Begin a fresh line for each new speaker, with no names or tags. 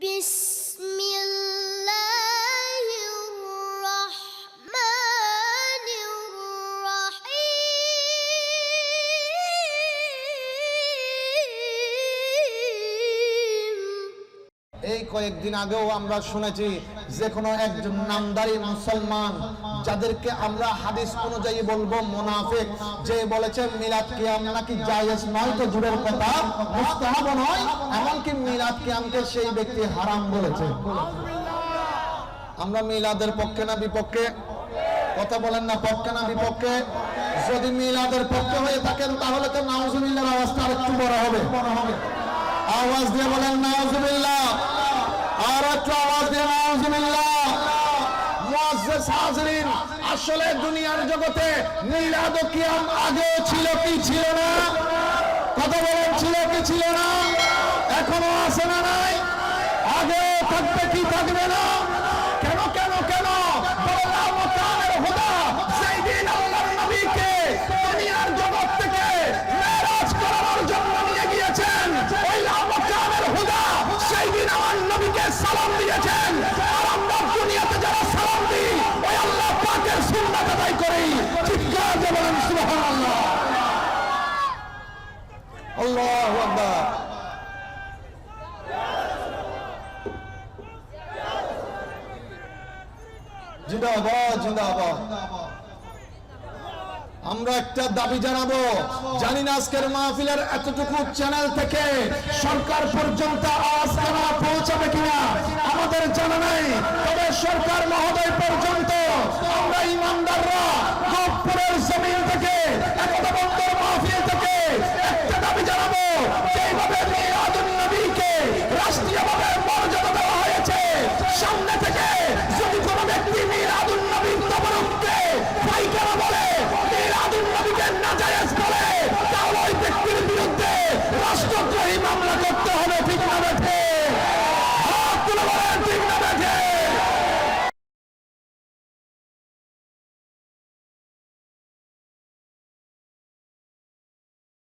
Biz
এই কয়েকদিন আগেও আমরা শুনেছি যে কোনো একজন নামদারি মুসলমান যাদেরকে আমরা হাদিস অনুযায়ী বলব মোনাফিক, যে বলেছে মিলাদ কিয়াম নাকি জায়েজ নয় তো দূরের কথা, মুস্তাহাব নয়, এমনকি মিলাদ কিয়ামকে সেই ব্যক্তি হারাম বলেছে। আমরা মিলাদের পক্ষে না বিপক্ষে? কথা বলেন না, পক্ষে না বিপক্ষে? যদি মিলাদের পক্ষে হয়ে থাকেন, তাহলে তো নাউজুবিল্লাহর আওয়াজটা আরেকটু বড় হবে। আওয়াজ দিয়ে বলেন নাউজুবিল্লাহ আর একটু আওয়াজ দিয়ে নাউজুবিল্লাহ মুআজ্জাজ আসলে দুনিয়ার জগতে মিলাদ কিয়াম আগে ছিল কি ছিল না? কথা বলেন, ছিল কি ছিল না? এখনও আছে না নাই? আগেও থাকবে কি থাকবে না? আকবার। আমরা একটা দাবি জানাব, জানি না আজকের মাহফিলের এতটুকু চ্যানেল থেকে সরকার পর্যন্ত আওয়াজ পৌঁছাবে কিনা, আমাদের জানা নাই, তবে সরকার মহোদয়